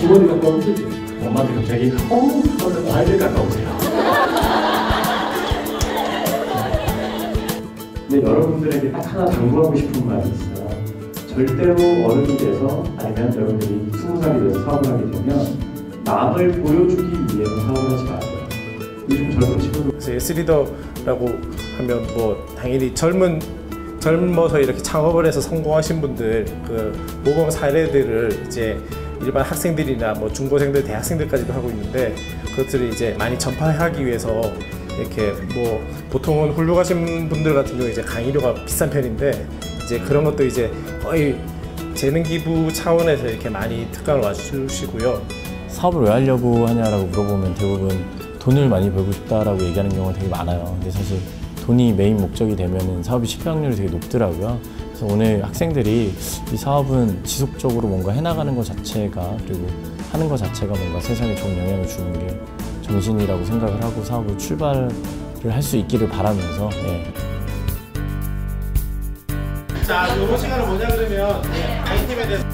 주머니 갖고 오면 쓰지. 엄마한테 갑자기 어, 저는 과일을 갖다 오세요. 근데 여러분들에게 딱 하나 당부하고 싶은 말이 있어요. 절대로 어른이 돼서 아니면 여러분들이 스무 살이 돼서 사업을 하게 되면 남을 보여주기 위해서 사업을 하지 마세요. 요즘 젊은 친구들 예스리더라고 하면 뭐 당연히 젊은 젊어서 이렇게 창업을 해서 성공하신 분들 그 모범 사례들을 이제 일반 학생들이나 뭐 중고생들 대학생들까지도 하고 있는데 그것들을 이제 많이 전파하기 위해서 이렇게 뭐 보통은 훌륭하신 분들 같은 경우 이제 강의료가 비싼 편인데 이제 그런 것도 이제 거의 재능 기부 차원에서 이렇게 많이 특강을 와주시고요. 사업을 왜 하려고 하냐라고 물어보면 대부분 돈을 많이 벌고 싶다라고 얘기하는 경우가 되게 많아요. 근데 사실 돈이 메인 목적이 되면은 사업이 실패 확률이 되게 높더라고요. 그래서 오늘 학생들이 이 사업은 지속적으로 뭔가 해나가는 것 자체가 그리고 하는 것 자체가 뭔가 세상에 좋은 영향을 주는 게 정신이라고 생각을 하고 사업을 출발을 할 수 있기를 바라면서 예. 자, 이번 시간은 뭐냐 그러면 아이템에 대해서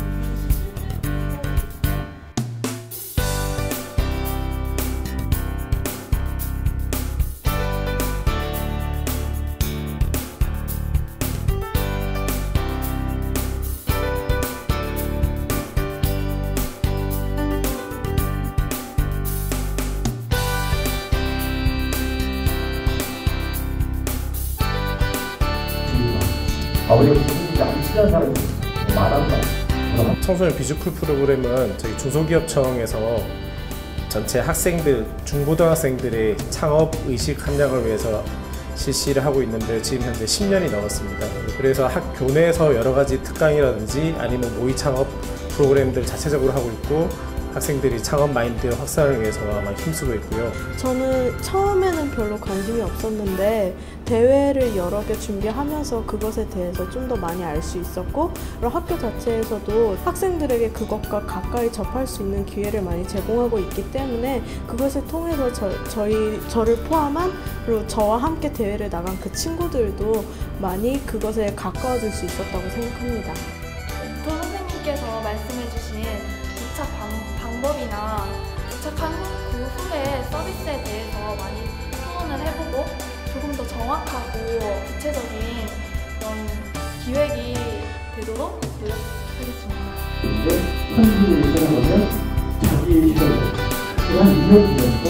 청소년 비주쿨 프로그램은 저희 중소기업청에서 전체 학생들, 중고등학생들의 창업 의식 함량을 위해서 실시를 하고 있는데 지금 현재 10년이 넘었습니다. 그래서 학 교 내에서 여러 가지 특강이라든지 아니면 모의 창업 프로그램들 자체적으로 하고 있고 학생들이 창업 마인드 확산을 위해서 많이 힘쓰고 있고요. 저는 처음에는 별로 관심이 없었는데 대회를 여러 개 준비하면서 그것에 대해서 좀 더 많이 알 수 있었고 그리고 학교 자체에서도 학생들에게 그것과 가까이 접할 수 있는 기회를 많이 제공하고 있기 때문에 그것을 통해서 저, 저희 저를 포함한 그리고 저와 함께 대회를 나간 그 친구들도 많이 그것에 가까워질 수 있었다고 생각합니다. 도 선생님께서 말씀해주신 도착 방, 방법이나 도착한 후, 그 후에 서비스에 대해서 많이 토론을 해보고 조금 더 정확하고 구체적인 그런 기획이 되도록 노력하겠습니다. 근데 한국을 생각하면 자기의 시선으로 한 2년 뒤면서 보상 시간 때인데